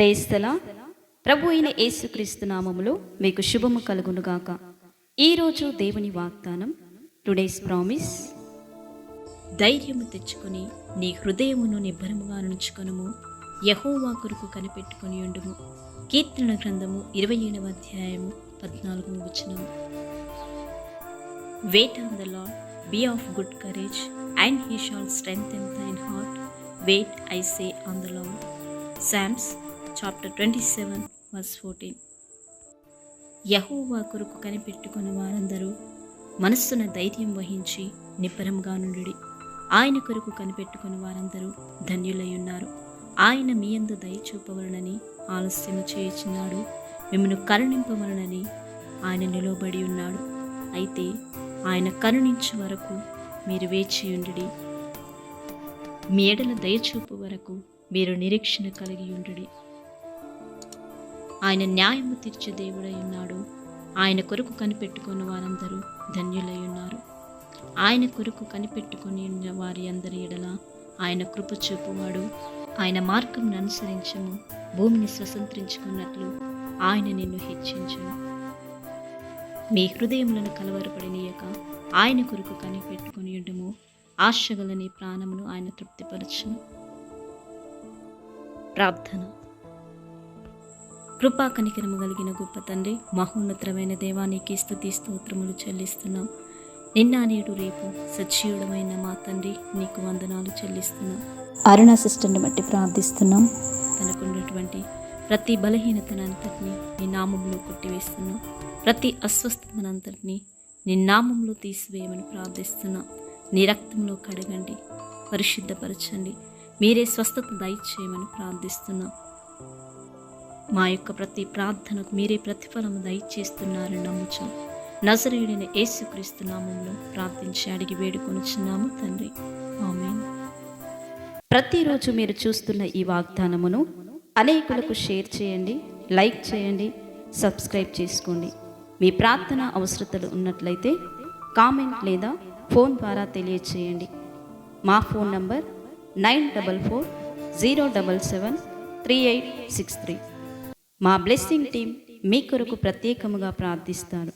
ప్రేస్తలా ప్రభు అయిన యేసుక్రీస్తు నామములో మీకు శుభము కలుగునుగాక ఈరోజు దేవుని వాగ్దానం టుడేస్ ప్రామిస్. ధైర్యము తెచ్చుకొని నీ హృదయమును నిబ్బరముగా నుంచుకొనుము. యహోవా కొరకు కనిపెట్టుకుని ఉండుము. కీర్తన గ్రంథము ఇరవై ఏడవ అధ్యాయము పద్నాలుగు వచనము. The lord be of good courage and he shall strength in strengthen heart wait I say on the lord psalms chapter twenty seven verse fourteen యహోవా కొరకు కనిపెట్టుకున్న వారందరూ మనస్సున ధైర్యం వహించి నిబ్బరంగా నుండి ఆయన కొరకు కనిపెట్టుకున్న వారందరూ ధన్యులై ఉన్నారు ఆయన మీ అందు దయ చూపవలనని ఆలస్యము చేయుచున్నాడు. మిమ్మను కరుణింపవలనని ఆయన నిలబడి ఉన్నాడు. అయితే ఆయన కరుణించే వరకు మీరు వేచి ఉండి మీ ఎడల దయచూపు వరకు మీరు నిరీక్షణ కలిగి ఉండుడి. ఆయన న్యాయము తీర్చే దేవుడై ఉన్నాడు. ఆయన కొరకు కనిపెట్టుకున్న వారందరూ ధన్యులై ఉన్నారు. ఆయన కొరకు కనిపెట్టుకొని ఉన్న వారి అందరి ఎడల ఆయన కృప చూపువాడు. ఆయన మార్గంను అనుసరించము భూమిని స్వతంత్రించుకున్నట్లు ఆయన నిన్ను హెచ్చించును మీ హృదయములను కలవరపడినీయక ఆయన కొరకు కనిపెట్టుకుని ఉండము. ఆశగలని ప్రాణమును ఆయన తృప్తిపరచును ప్రార్థన. కృపా కనికరము కలిగిన గొప్ప తండ్రి మహోన్నతమైన దేవానికి స్తుతి స్తోత్రములు చెల్లిస్తున్నాం. నిన్న నేడు రేపు సజీవుడమైన మా తండ్రి నీకు వందనాలు చెల్లిస్తున్నాం. అరుణ సిస్టర్ని బట్టి ప్రార్థిస్తున్నాం. తనకున్నటువంటి ప్రతి బలహీనతనంతటిని నీ నామంలో కొట్టివేస్తున్నాం. ప్రతి అస్వస్థతనంతటిని నీ నామంలో తీసివేయమని ప్రార్థిస్తున్నాం. నీ రక్తంలో కడగండి పరిశుద్ధపరచండి. మీరే స్వస్థత దయచేయమని ప్రార్థిస్తున్నాం. మా యొక్క ప్రతి ప్రార్థనకు మీరే ప్రతిఫలం దయచేస్తున్నారని నమ్ముచు నజరేయుడైన యేసుక్రీస్తు నామంలో ప్రార్థించి అడిగి వేడుకొనిచున్నాము తండ్రి. ప్రతిరోజు మీరు చూస్తున్న ఈ వాగ్దానమును అనేకులకు షేర్ చేయండి లైక్ చేయండి సబ్స్క్రైబ్ చేసుకోండి. మీ ప్రార్థన అవసరతలు ఉన్నట్లయితే కామెంట్ లేదా ఫోన్ ద్వారా తెలియచేయండి. మా phone number nine double four zero double seven three eight six three. మా బ్లెస్సింగ్ టీం మీ కొరకు ప్రత్యేకముగా ప్రార్థిస్తారు.